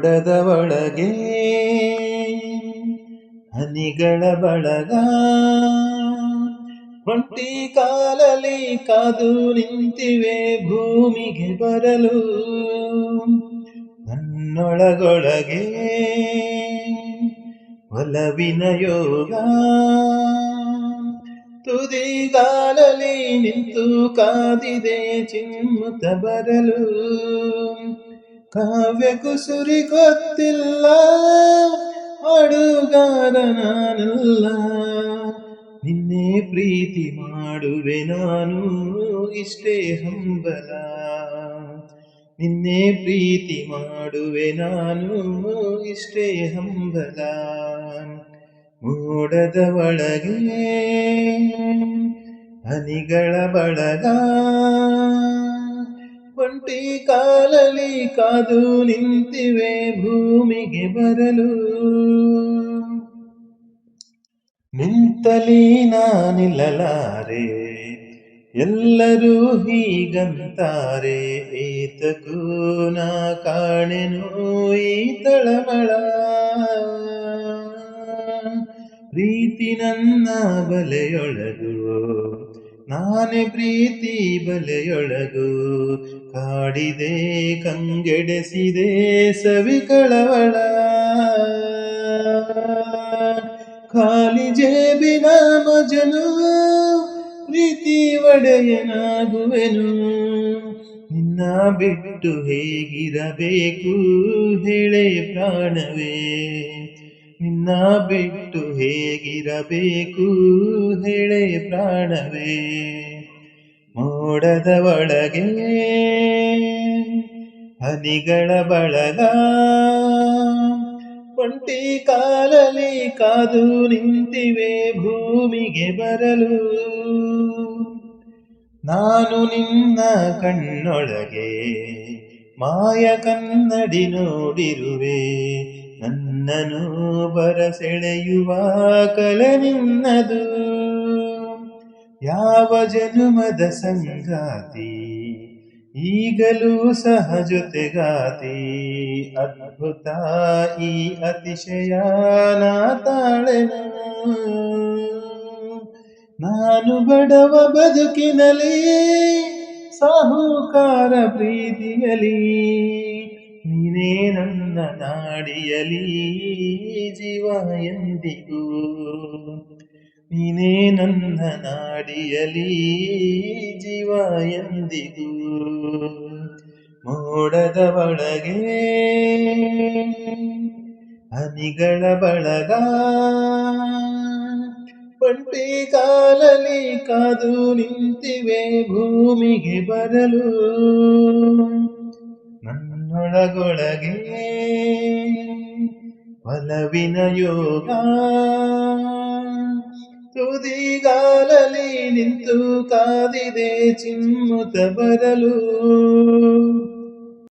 ಮೋಡದ ಒಳಗೆ ಹನಿಗಳ ಬಳಗ. ಒಂಟಿ ಕಾಲಲ್ಲಿ ಕಾದು ನಿಂತಿವೆ ಭೂಮಿಗೆ ಬರಲು. ನನ್ನೊಳಗೊಳಗೆ ಒಲವಿನ ಯೋಗ. ತುದಿಗಾಲಲಿ ನಿಂತು ಕಾದಿದೆ ಚಿಮ್ಮುತ್ತ ಬರಲು. ಕಾವ್ಯ ಕುಸುರಿ ಗೊತ್ತಿಲ್ಲ ಹಾಡುಗಾರ ನಾನಲ್ಲ ನಿನ್ನೆ ಪ್ರೀತಿ ಮಾಡುವೆ ನಾನು, ಇಷ್ಟೇ ಹಂಬಲ. ನಿನ್ನೆ ಪ್ರೀತಿ ಮಾಡುವೆ ನಾನು, ಇಷ್ಟೇ ಹಂಬಲ. ಮೂಡದ ಒಳಗೆ ಹನಿಗಳ ಬಳಗ ಒಂಟಿ ಕಾಲಲಿ ಕಾದು ನಿಂತಿವೆ ಭೂಮಿಗೆ ಬರಲು. ನಿಂತಲಿ ನಾನಿಲ್ಲಲಾರೆ, ಎಲ್ಲರೂ ಹೀಗಂತಾರೆ ಈತಕೂ ನಾ ಕಾಣೆನು ಈ ತಳಮಳ. ಪ್ರೀತಿ ನನ್ನ ಬಲೆಯೊಳಗು ನಾನೇ ಪ್ರೀತಿ ಬಲೆಯೊಳಗು, ಕಾಡಿದೆ, ಕಂಗೆಡೆಸಿದೆ ಸವಿ ಕಳವಳ. ಖಾಲಿ ಜೇಬಿನ ಮಜನು, ಪ್ರೀತಿ ಒಡೆಯನಾಗುವೆನು. ನಿನ್ನ ಬಿಟ್ಟು ಹೇಗಿರಬೇಕು, ಹೇಳೆ ಪ್ರಾಣವೇ. ನಿನ್ನ ಬಿಟ್ಟು ಹೇಗಿರಬೇಕು? ಹೇಳೆ ಪ್ರಾಣವೇ. ಮೋಡದ ಒಳಗೆ ಹನಿಗಳ ಬಳಗ ಒಂಟಿ ಕಾಲಲಿ ಕಾದು ನಿಂತಿವೆ ಭೂಮಿಗೆ ಬರಲು. ನಾನು ನಿನ್ನ ಕಣ್ಣೊಳಗೆ ಮಾಯ ಕನ್ನಡಿ ನೋಡಿರುವೆ. ನನ್ನನು ಬರಸೆಳೆಯುವ ಕಲೆ ನಿನ್ನದು. ಯಾವ ಜನುಮದ ಸಂಗಾತಿ? ಈಗಲೂ ಸಹ ಜೊತೆಗಾತಿ ಅದ್ಭುತ ಈ ಅತಿಶಯ ನಾ ನಾನು ಬಡವ ಬದುಕಿನಲ್ಲಿ ಸಾಹುಕಾರ ಪ್ರೀತಿಯಲಿ. ನೀನೇ ನನ್ನ ನಾಡಿಯಲಿ ಜೀವ ಎಂದಿಗೂ. ನೀನೇ ನನ್ನ ನಾಡಿಯಲಿ ಜೀವ ಎಂದಿಗೂ. ಮೋಡದ ಬಳಗೆ ಹನಿಗಳ ಬಳಗ. ಬಂಟಿ ಕಾಲಲಿ ಕಾದು ನಿಂತಿವೆ ಭೂಮಿಗೆ ಬರಲು. ನನ್ನೊಳಗೊಳಗೆ ಒಲವಿನ ಯೋಗ. ತುದಿಗಾಲಲಿ ನಿಂತು ಕಾದಿದೆ ಚಿಮ್ಮುತ ಬರಲು.